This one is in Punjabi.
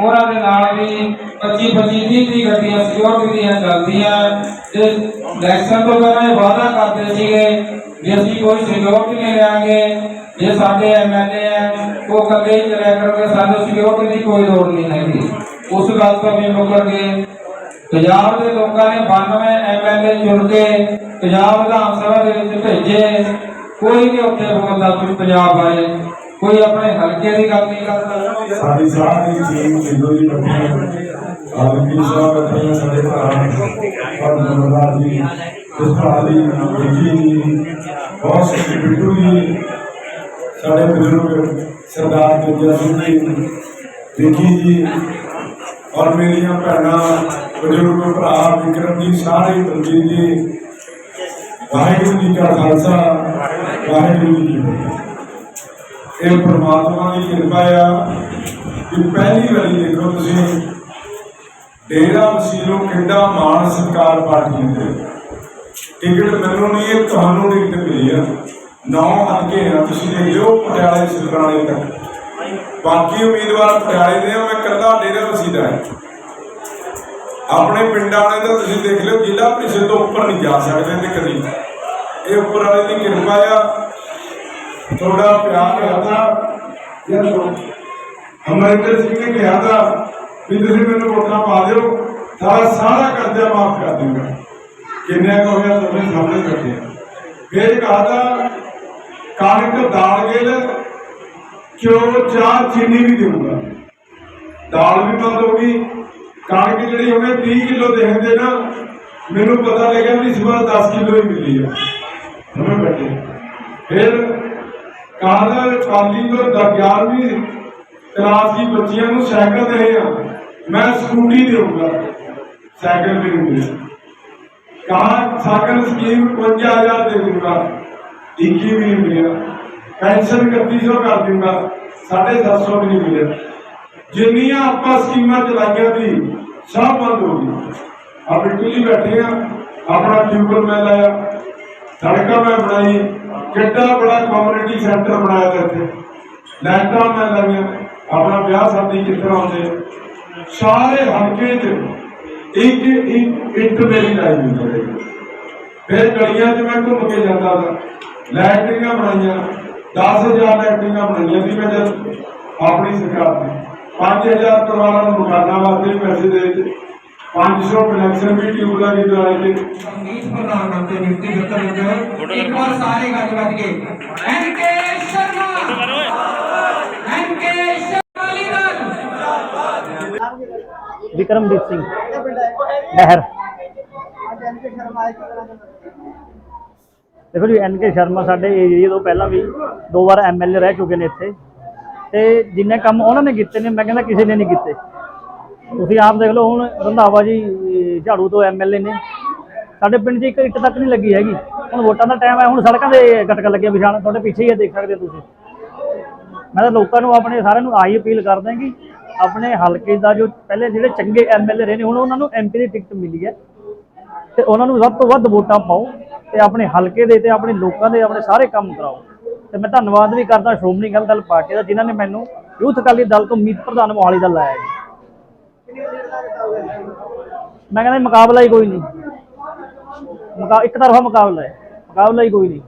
ਉਹਨਾਂ ਦੇ ਨਾਲ ਵੀ 25 25 30 ਗੱਡੀਆਂ ਸਿਕਿਉਰਿਟੀ ਦੀਆਂ ਚੱਲਦੀਆਂ। ਤੇ ਇਲੈਕਸ਼ਨ ਤੋਂ ਪਹਿਲਾਂ ਇਹ ਵਾਅਦਾ ਕਰਦੇ ਸੀਗੇ ਵੀ ਅਸੀਂ ਕੋਈ ਸਿਕਿਉਰਿਟੀ ਨਹੀਂ ਲਿਆਂਗੇ, ਜੇ ਸਾਡੇ ਐਮਐਲਏ ਆ ਉਹ ਕੱਲੇ ਹੀ ਚਲਿਆ ਕਰਨਗੇ, ਸਾਨੂੰ ਸਿਕਿਉਰਿਟੀ ਦੀ ਕੋਈ ਲੋੜ ਨਹੀਂ ਹੈਗੀ। ਉਸ ਗੱਲ ਤੋਂ ਵੀ ਮੁਕਰ ਗਏ। ਪੰਜਾਬ ਦੇ ਲੋਕਾਂ ਨੇ 92 ਐਮਐਲਏ ਚੁਣ ਕੇ ਪੰਜਾਬ ਵਿਧਾਨ ਸਭਾ ਦੇ ਵਿੱਚ ਭੇਜੇ। ਕੋਈ ਨਹੀਂ ਉੱਥੇ ਬੋਲਦਾ ਵੀ ਪੰਜਾਬ ਬਾਰੇ ਕੋਈ ਆਪਣੇ ਹਲਕੇ ਦੀ ਗੱਲ ਨਹੀਂ ਕਰਦਾ ਸਾਡੀ ਸਾਰੀ ਟੀਮ ਜਿੰਦੋ ਜੀ ਬੈਠੇ ਆਲਮੀ ਸਾਹਿਬ ਬੈਠੇ ਆ, ਸਾਡੇ ਭਰਾ ਪਰ ਨਰਦਾ ਜੀ ਇਸ ਭਰਾ ਦੀ ਦੇਖੀ ਜੀ ਬਹੁਤ ਸਾਰੇ ਬਿੱਟੂ ਜੀ ਸਾਡੇ ਬਜ਼ੁਰਗ ਸਰਦਾਰ ਜੱਜਾ ਸਿੰਘ ਜੀ ਦੇਖੀ ਜੀ ਔਰ ਮੇਰੀਆਂ ਭੈਣਾਂ ਬਜ਼ੁਰਗ ਭਰਾ ਵਿਕਰਮ ਜੀ ਸਾਰੇ ਦਲਜੀਤ ਜੀ ਵਾਹਿਗੁਰੂ ਜੀ ਕਾ ਖਾਲਸਾ ਵਾਹਿਗੁਰੂ ਜੀ ਕੀ ਫਤਿਹ ਇਹ ਪ੍ਰਮਾਤਮਾ ਦੀ ਕਿਰਪਾ ਆ ਕਿ ਪਹਿਲੀ ਵਾਰੀ ਦੇਖੋ ਤੁਸੀਂ ਡੇਰਾ ਵਸੀਲੋਂ ਕਿੰਨਾ ਮਾਣ ਸਤਿਕਾਰ ਪਾਰਟੀ ਦੇ ਟਿਕਟ ਮੈਨੂੰ ਨਹੀਂ, ਇਹ ਤੁਹਾਨੂੰ ਟਿਕਟ ਮਿਲੀ ਆ। ਨੌ ਹਲਕੇ ਆ, ਤੁਸੀਂ ਦੇਖ ਲਿਓ ਪਟਿਆਲੇ ਸਿਲਰਾਣੇ ਤੱਕ। ਬਾਕੀ ਉਮੀਦਵਾਰ ਪਟਿਆਲੇ ਦੇ ਆ, ਮੈਂ ਕੱਲਾ ਡੇਰਾ ਵਸੀਲਾ ਹੈ ਆਪਣੇ ਪਿੰਡਾਂ ਵਾਲੇ ਤਾਂ ਤੁਸੀਂ ਦੇਖ ਲਿਓ, ਜ਼ਿਲ੍ਹਾ ਪ੍ਰੀਸ਼ਦ ਤੋਂ ਉੱਪਰ ਨਹੀਂ ਜਾ ਸਕਦੇ ਤੇ ਕਦੀ। ਇਹ ਉੱਪਰ ਵਾਲੇ ਦੀ ਕਿਰਪਾ ਆ ਥੋੜਾ ਪਿਆਰ ਕਰਦਾ ਯਾਰ ਅਮਰਿੰਦਰ ਸਿੰਘ ਨੇ ਕਿਹਾ ਤਾਂ ਵੀ ਤੁਸੀਂ ਮੈਨੂੰ ਵੋਟਾਂ ਪਾ ਦਿਓ, ਸਾਰਾ ਸਾਰਾ ਕਰਜ਼ਾ ਮਾਫ ਕਰ ਦੂੰਗਾ ਕਿੰਨੇ ਕੁ ਹੋਇਆ ਤੁਸੀਂ ਸਾਹਮਣੇ ਬੈਠੇ ਆ ਫਿਰ ਕਹਾ ਕਣਕ ਦਾਲ ਗੇਲ ਚੋ ਚਾਰ ਚੀਨੀ ਵੀ ਦੇਊਗਾ? ਦਾਲ ਵੀ ਬੰਦ ਹੋ ਗਈ ਕਣਕ ਜਿਹੜੀ ਉਹਨੇ 30 ਕਿਲੋ ਦੇਖਦੇ ਨਾ, ਮੈਨੂੰ ਪਤਾ ਲੱਗਿਆ ਵੀ ਇਸ ਵਾਰ 10 ਕਿਲੋ ਹੀ ਮਿਲੀ ਆ। ਹਮੇ ਬੈਠੇ ਫਿਰ ਕਾਹਦਾ ਕਾਲੀ ਤੋਂ 11ਵੀਂ ਕਲਾਸ ਦੀ ਬੱਚੀਆਂ ਨੂੰ ਸਾਈਕਲ ਦੇ ਆ ਮੈਂ ਸਕੂਟੀ ਦੇਊਂਗਾ ਸਾਈਕਲ ਵੀ ਨਹੀਂ ਕਹਾ ਸਾਈਕਲ ਸਕੀਮ 55000 ਦੇ ਦੂੰਗਾ 21 ਵੀ ਨਹੀਂ ਮਿਲਿਆ। ਪੈਨਸ਼ਨ 3100 ਕਰ ਦੂੰਗਾ 750 ਵੀ ਨਹੀਂ ਮਿਲਿਆ। ਜਿੰਨੀਆਂ ਆਪਾਂ ਸਕੀਮਾਂ ਚਲਾਈਆਂ ਸੀ, ਸਭ ਬੰਦ ਹੋ ਗਈ ਆ ਬਿੱਟੂ ਬੈਠੇ ਆ। ਆਪਣਾ ਟਿਊਬਲ ਮੈਂ ਲਾਇਆ। ਸੜਕਾਂ ਮੈਂ ਬਣਾਈ। ਕਿੱਡਾ ਬੜਾ ਕਮਿਊਨਿਟੀ ਸੈਂਟਰ ਬਣਾਇਆ ਤਾ ਇੱਥੇ। ਮੈਂ ਲਾਈਆਂ, ਆਪਣਾ ਵਿਆਹ ਸ਼ਾਦੀ ਕਿੱਥੇ ਆਉਂਦੇ ਸਾਰੇ ਹਲਕੇ 'ਚ ਇੱਕ ਇੱਕ ਇੱਟ ਮੇਰੀ ਲਾਈ ਹੋਈ ਹੈ। ਫਿਰ ਗਲੀਆਂ 'ਚ ਮੈਂ ਘੁੰਮ ਕੇ ਜਾਂਦਾ ਸੀ ਲੈਟਰਿੰਗਾਂ ਬਣਾਈਆਂ 10000 ਲੈਟਰਿੰਗਾਂ ਬਣਾਈਆਂ ਸੀ ਮੈਂ ਜਦ ਆਪਣੀ ਸਰਕਾਰ ਦੀ 5000 ਪਰਿਵਾਰਾਂ ਨੂੰ ਮਕਾਨਾਂ ਵਾਸਤੇ ਪੈਸੇ ਦੇ ਦਿੱਤੇ 500 ਕਨੈਕਸ਼ਨ ਵੀ ਟਿਊਬਲਾਂ ਦੀ ਦਵਾਈ ਦੇ ਸੰਗੀਤ ਪ੍ਰਧਾਨ ਮੰਤਰੀ ਨਿਯੁਕਤੀ ਪੱਤਰ ਵਿੱਚ ਇੱਕ ਵਾਰ ਸਾਰੇ ਗੱਜ ਵੱਜ ਗਏ। N K Sharma. N K Sharma leader Vikramdeep Singh. ਲਹਿਰ। ਦੇਖੋ ਜੀ ਐਨ ਕੇ ਸ਼ਰਮਾ ਸਾਡੇ ਏਰੀਆ ਤੋਂ ਪਹਿਲਾਂ ਵੀ ਦੋ ਵਾਰ ਐਮਐਲਏ ਰਹਿ ਚੁੱਕੇ ਨੇ ਇੱਥੇ। ਤੇ ਜਿੰਨੇ ਕੰਮ ਉਹਨਾਂ ਨੇ ਕੀਤੇ ਨੇ ਮੈਂ ਕਹਿੰਦਾ ਕਿਸੇ ਨੇ ਨਹੀਂ ਕੀਤੇ। ਤੁਸੀਂ ਆਪ ਦੇਖ ਲਓ, ਹੁਣ ਰੰਧਾਵਾ ਜੀ ਝਾੜੂ ਤੋਂ ਐਮਐਲਏ ਨੇ। ਸਾਡੇ ਪਿੰਡ 'ਚ ਇੱਕ ਇੱਟ ਤੱਕ ਨਹੀਂ ਲੱਗੀ ਹੈਗੀ। ਹੁਣ ਵੋਟਾਂ ਦਾ ਟਾਈਮ ਹੈ, ਹੁਣ ਸੜਕਾਂ ਦੇ ਗਟਕ ਲੱਗਿਆ ਵਿਛਾਣ ਤੁਹਾਡੇ ਪਿੱਛੇ ਹੀ ਹੈ ਦੇਖ ਸਕਦੇ ਹੋ ਤੁਸੀਂ। ਮੈਂ ਤਾਂ ਲੋਕਾਂ ਨੂੰ, ਆਪਣੇ ਸਾਰਿਆਂ ਨੂੰ ਆਹੀ ਅਪੀਲ ਕਰਦਾ ਕਿ ਆਪਣੇ ਹਲਕੇ ਦਾ ਜੋ ਪਹਿਲੇ ਜਿਹੜੇ ਚੰਗੇ ਐਮਐਲਏ ਰਹੇ ਨੇ, ਹੁਣ ਉਹਨਾਂ ਨੂੰ ਐਮਪੀ ਦੀ ਟਿਕਟ ਮਿਲੀ ਹੈ। ਤੇ ਉਹਨਾਂ ਨੂੰ ਵੱਧ ਤੋਂ ਵੱਧ ਵੋਟਾਂ ਪਾਓ ਤੇ ਆਪਣੇ ਹਲਕੇ ਦੇ ਤੇ ਆਪਣੇ ਲੋਕਾਂ ਦੇ ਆਪਣੇ ਸਾਰੇ ਕੰਮ ਕਰਾਓ। ਤੇ ਮੈਂ ਧੰਨਵਾਦ ਵੀ ਕਰਦਾ ਸ਼੍ਰੋਮਣੀ ਅਕਾਲੀ ਦਲ ਪਾਰਟੀ ਦਾ, ਜਿਨ੍ਹਾਂ ਨੇ ਮੈਨੂੰ ਯੂਥ ਅਕਾਲੀ ਦਲ ਤੋਂ ਮੀਤ ਪ੍ਰਧਾਨ ਮੋਹਾਲੀ ਦਾ ਲਾਇਆ ਜੀ। ਮੈਂ ਕਹਿੰਦਾ ਮੁਕਾਬਲਾ ਹੀ ਕੋਈ ਨਹੀਂ। ਮੁਕਾ ਇੱਕ ਤਰਫਾ ਮੁਕਾਬਲਾ ਹੈ। ਮੁਕਾਬਲਾ ਹੀ ਕੋਈ ਨਹੀਂ।